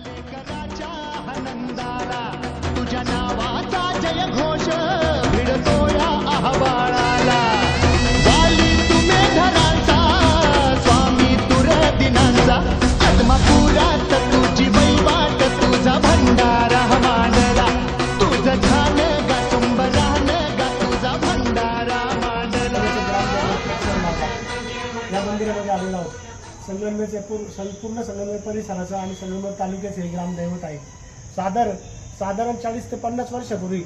या तुझं तुझा भंडारा मंदिरामध्ये आलेलो आहोत. संगमनेरचे पूर्ण संपूर्ण संगमनेर परिसराचं आणि संगमनेर तालुक्याचे हे ग्रामदैवत आहे. साधारण साधारण चाळीस ते पन्नास वर्षापूर्वी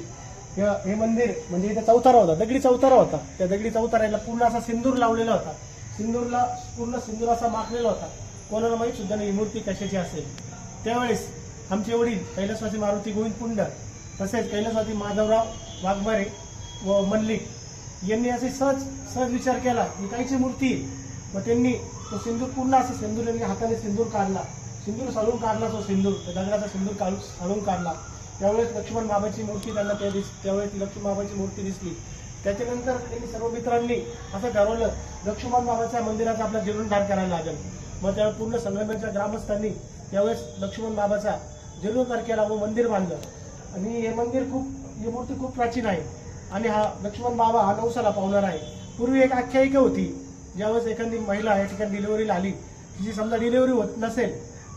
हे हे मंदिर म्हणजे इथे चौतारा होता दगडी चौतारा होता. त्या दगडी चौताऱ्याला पूर्ण असा सिंदूर लावलेला होता. सिंदूरला पूर्ण सिंदूर असा माखलेला होता. कोणाला माहीत सुद्धा नाही ही मूर्ती कशाची असेल. त्यावेळेस आमचे वडील कैलासवासी मारुती गोविंद पुंड तसेच कैलासवासी माधवराव वाघमारे व मल्लिक यांनी असे सहज सहज विचार केला ही काहीची मूर्ती व त्यांनी तो सिंदूर पूर्ण असे सिंदूर यांनी हाताने सिंदूर काढला. सिंदूर साडून काढला तो सिंदूर. त्या दगडाचा सिंदूर काढून साडून काढला. त्यावेळेस लक्ष्मण बाबाची मूर्ती त्यांना त्या दिस त्यावेळेस लक्ष्मण बाबाची मूर्ती दिसली. त्याच्यानंतर त्यांनी सर्व मित्रांनी असं ठरवलं लक्ष्मण बाबाच्या मंदिराचा आपला जीर्णोद्धार करायला लागेल. मग त्यावेळेस पूर्ण संगमेच्या ग्रामस्थांनी त्यावेळेस लक्ष्मण बाबाचा जीर्णोद्धार केला व मंदिर बांधलं. आणि हे मंदिर खूप ही मूर्ती खूप प्राचीन आहे. आणि हा लक्ष्मण बाबा हा नवसाला पावणार आहे. पूर्वी एक आख्यायिका होती. ज्यावेळेस एखादी महिला या ठिकाणी डिलिव्हरीला आली तिची समजा डिलिव्हरी होत नसेल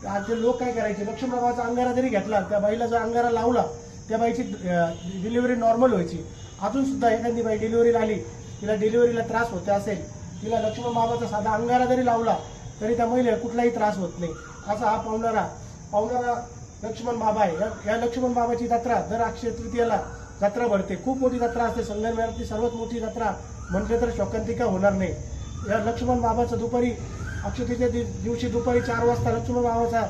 आज ते लोक काय करायचे? लक्ष्मीबाबाचा अंगारा जरी घेतला त्या बाईला जर अंगारा लावला त्या बाईची डिलिव्हरी नॉर्मल व्हायची. अजून सुद्धा एखादी बाई डिलिव्हरीला आली तिला डिलिव्हरीला त्रास होते असेल तिला लक्ष्मण बाबाचा साधा अंगारा जरी लावला तरी त्या महिलेला कुठलाही त्रास होत नाही. असा हा पावणारा पावणारा लक्ष्मण बाबा आहे. या- या लक्ष्मण बाबाची जत्रा दर अक्षय तृतीयाला जत्रा भरते. खूप मोठी जत्रा असते. संगमनेरातली सर्वात मोठी जत्रा म्हटलं तर शोकांतिका होणार नाही. या लक्ष्मण बाबाचं दुपारी अक्षय दि- दिवशी दुपारी चार वाजता लक्ष्मण बाबाचा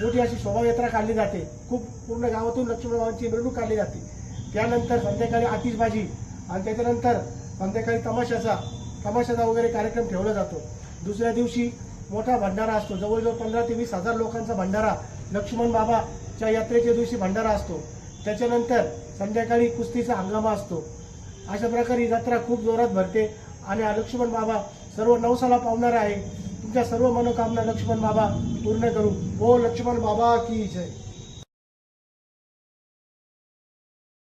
मोठी अशी शोभायात्रा काढली जाते. खूप पूर्ण गावातून लक्ष्मण बाबांची मिरवणूक काढली जाते. त्यानंतर संध्याकाळी आतिषबाजी आणि त्याच्यानंतर संध्याकाळी तमाशाचा तमाशाचा वगैरे कार्यक्रम ठेवला जातो. दुसऱ्या दिवशी मोठा भंडारा असतो. जवळजवळ पंधरा ते वीस हजार लोकांचा भंडारा लक्ष्मण बाबाच्या यात्रेच्या दिवशी भंडारा असतो. त्याच्यानंतर संध्याकाळी कुस्तीचा हंगामा असतो. अशा प्रकारे ही जत्रा खूप जोरात भरते आणि लक्ष्मण बाबा सर्व नवसाला पावणार आहे. तुमच्या सर्व मनोकामना लक्ष्मण बाबा पूर्ण करू. हो लक्ष्मण बाबा की जय.